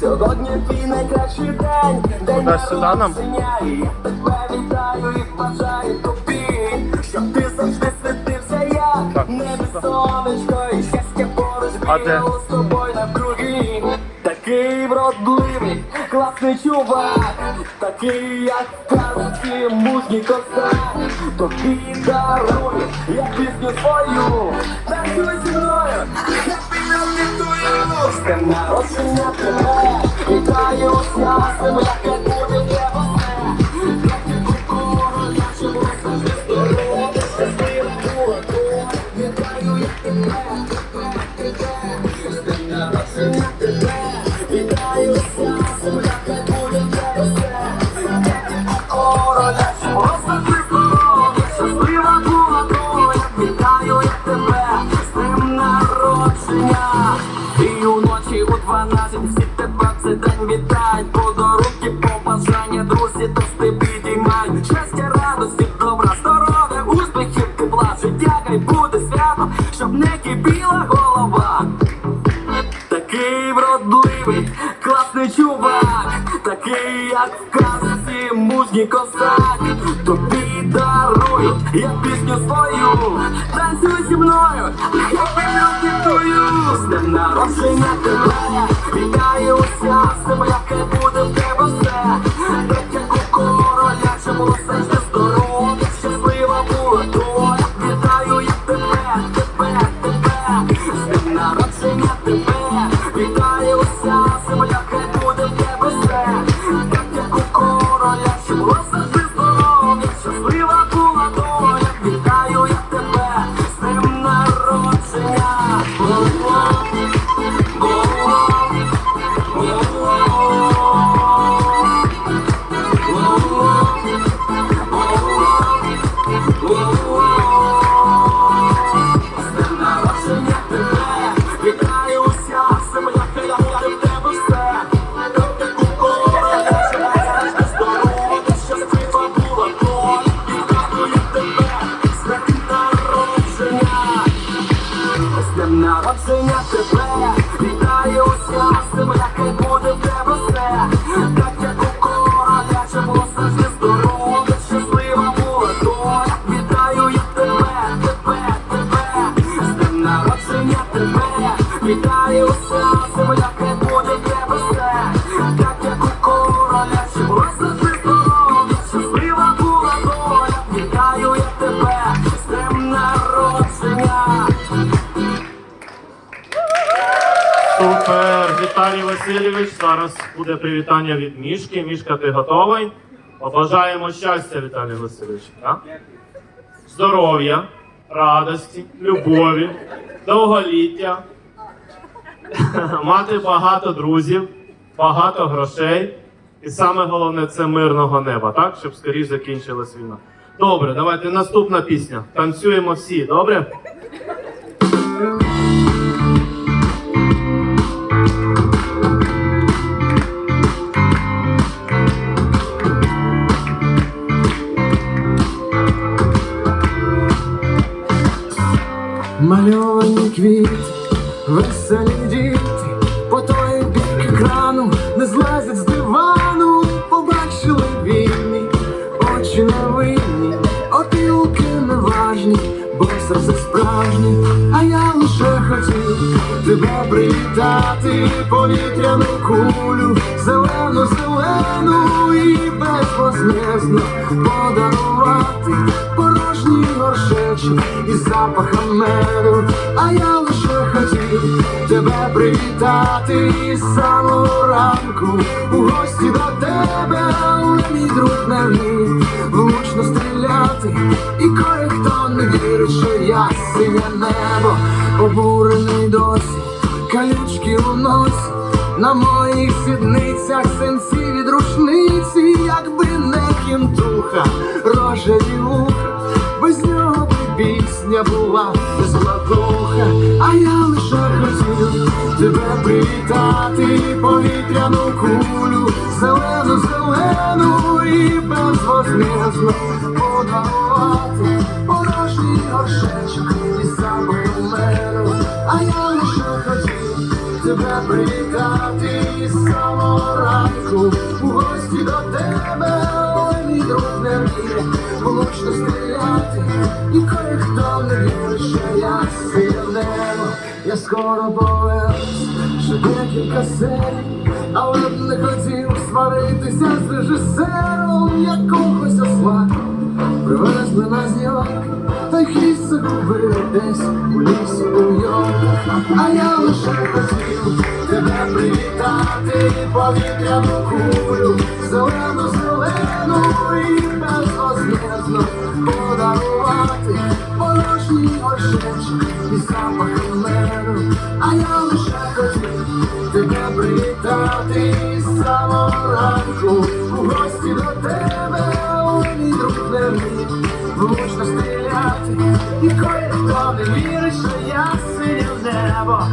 Сьогодні твій найкращий день, день народження. І тебе вітаю і бажаю тобі, щоб ти завжди світився як сюди. сонечко, і щастя поруч бігало з тобою навкруги. Такий вродливий, класний чувак, такий, як казці, мужній козак. Тобі дарую, я пісню свою, танцюй зі мною, birthday to! З днем народження тебе, вітаю уся земля, хай буде в тебе все. Я такий, як в казці, мужній козак. Тобі дарую, я пісню свою, танцюй зі мною, to you З днем народження тебе, вітаю уся земля, хай буде З днем народження тебе, вітаю уся земля, хай Віталій Васильович. Зараз буде привітання від Мішки. Мішка, ти готовий? Побажаємо щастя, Віталій Васильович. Здоров'я, радості, любові, довголіття, мати багато друзів, багато грошей. І саме головне це мирного неба, так? Щоб скоріш закінчилась війна. Добре, давайте наступна пісня. Танцюємо всі, добре? Мальовані квіти, веселі діти, по той бік екрану не злазять з дивану, побачили вільні, очі невинні, опілки неважні, бо серце справжнє, а я лише хотів тебе привітати, повітряну кулю, зелену, зелену. І безвознезно подарувати горшечок із запахом меду, а я лише хотів тебе привітати із самого ранку. У гості до тебе, але мій друг не вмів влучно стріляти, і кое-хто не вірить, що я синє небо, обурений досі, калючки у носі. На моїх сідницях сенці від рушниці, якби не кінтуха, рожеві пісня була без ладуха, а я лише хотів тебе привітати, повітряну кулю, зелену, зелену і безвозмізно подарувати порожній горшечок із запахом меду. А я лише хотів тебе привітати із самого ранку у гості до тебе, друг не влучно стріляти, і кое-хто не вірить, що я сильнемо. Я скоро повернусь, ще декілька серій, але б не хотів сваритися з режисером якогось осла. Привезли на зйомки, та й хвіст загубив десь у лісі у йомках. А я лише хотів тебе привітати, повітряну кулю, зелену, зелену і безвозмізно подарувати порожній горшечок і запах меду. А я лише хотів тебе привітати з самого ранку у гості до тебе, ой, мій друг не вміє влучно стріляти, і кое-хто не вірить, що я синє в небо.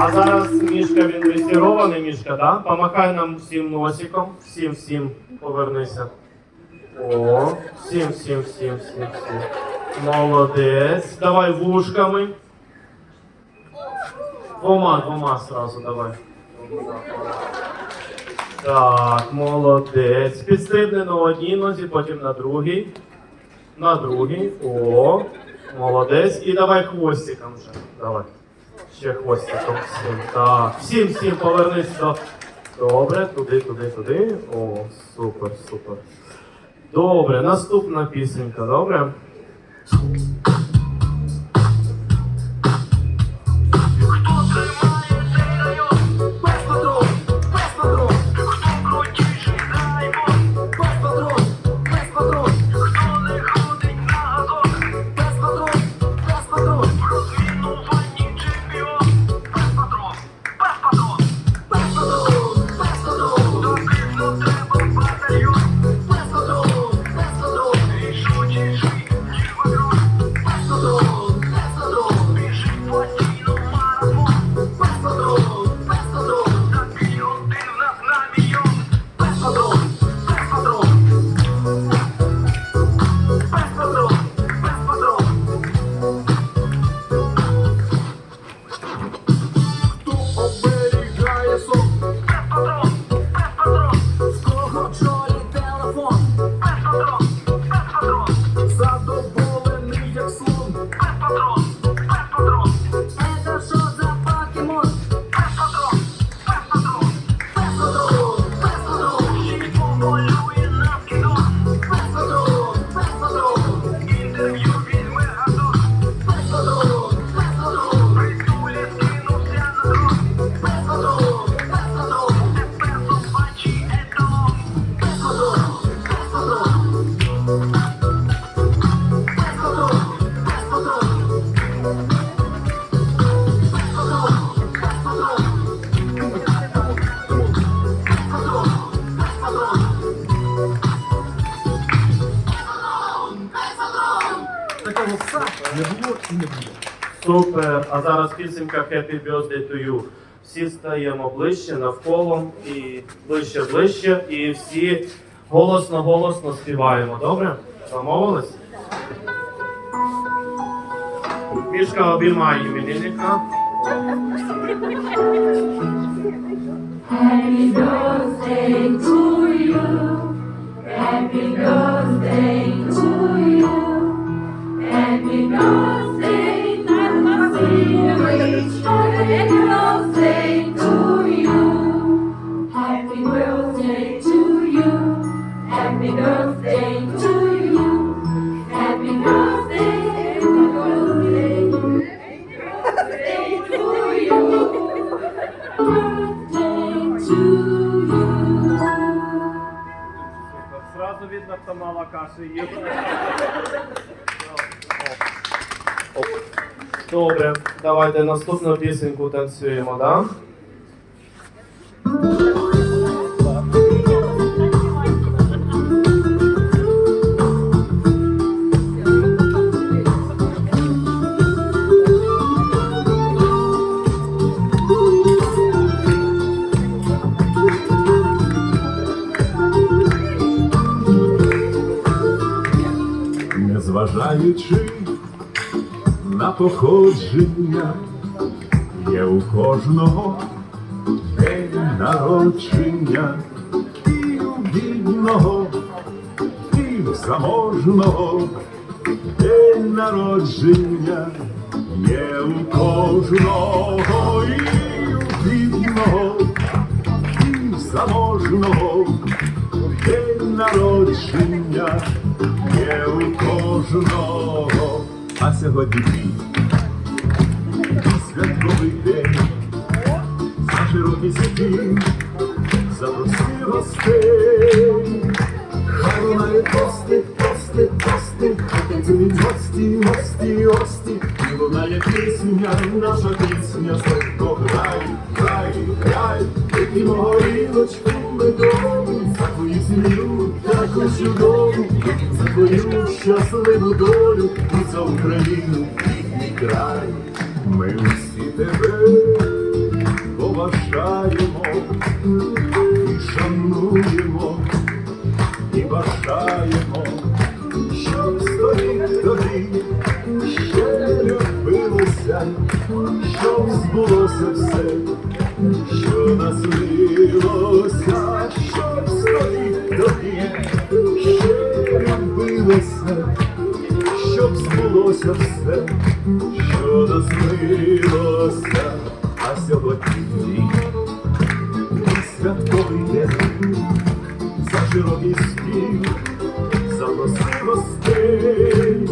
А зараз мішка він дресірований, мішка, да? Помахай нам всім носиком. Всім, всім повернися. О, всім, всім, всім, всім, всім. Молодець. Давай вушками. Двома, двома сразу давай. Так, молодець. Підстрибни на одній нозі, потім на другій. На другий. О, молодець. І давай хвостиком вже. Давай. Ще хвостиком всім. Так. Всім, всім повернись до. Добре, туди, туди, туди. О, супер, супер. Добре, наступна пісенька, добре? Не було і не буде. Супер. А зараз пісенька Happy Birthday to you. Всі стаємо ближче навколо і ближче, ближче, і всі голосно, голосно співаємо. Добре? Домовились? Мішка обіймає іменинника. Happy birthday Сразу видно, хто мало каші є. Добре, давайте наступну пісеньку танцюємо, да? Незважаючи на походження, є у кожного день народження, і у бідного, і у заможного. День народження, є у кожного, і у бідного, і у заможного. День народження є у кожного, а сьогодні і святковий день, за широкий стіл, запроси гостей, хай лунає тости, тости, тости, танцюють гості, гості, гості, і лунає пісня, наша пісня, сладко грай, грай, грай, вип'ємо горілочку медову, за землю, таку чудову, за твою щасливу долю і за Україну рідний край. Ми усі тебе поважаємо збулося все, що наснилося, а сьогодні і святковий день. За широкий стіл, запроси гостей,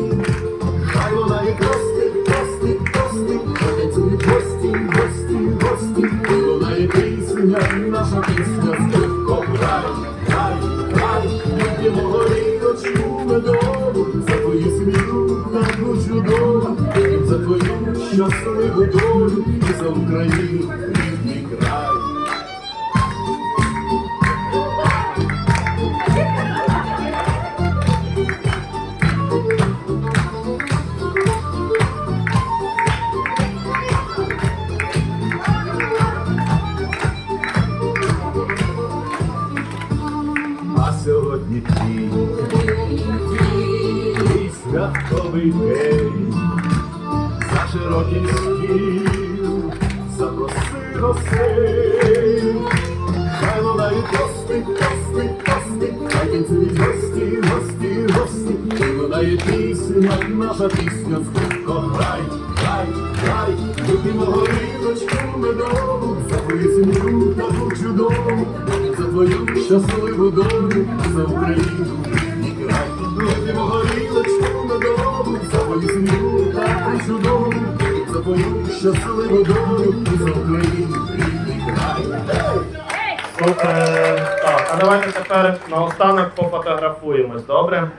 хай лунає тости, тости, тости, танцюють гості, гості, гості, і лунає пісня, наша пісня, скрипко, грай, грай, грай, вип'ємо горілочку медову, за твою сім'ю щасливу долю і за Україну рідний край. А сьогодні твій святковий день, за широкий стіл, запроси гостей, хай лунають тости, тости, тости, хай танцюють гості, гості, гості, і лунає пісня, наша пісня, скрипко, грай, грай, грай, вип'ємо горілочку медову, за твою сім'ю таку чудову, за твою щасливу долю, за Україну. Рідний край. Вип'ємо твою щасливу долю, із України, рідний край. Супер. Так, а давайте тепер наостанок пофотографуємось, добре?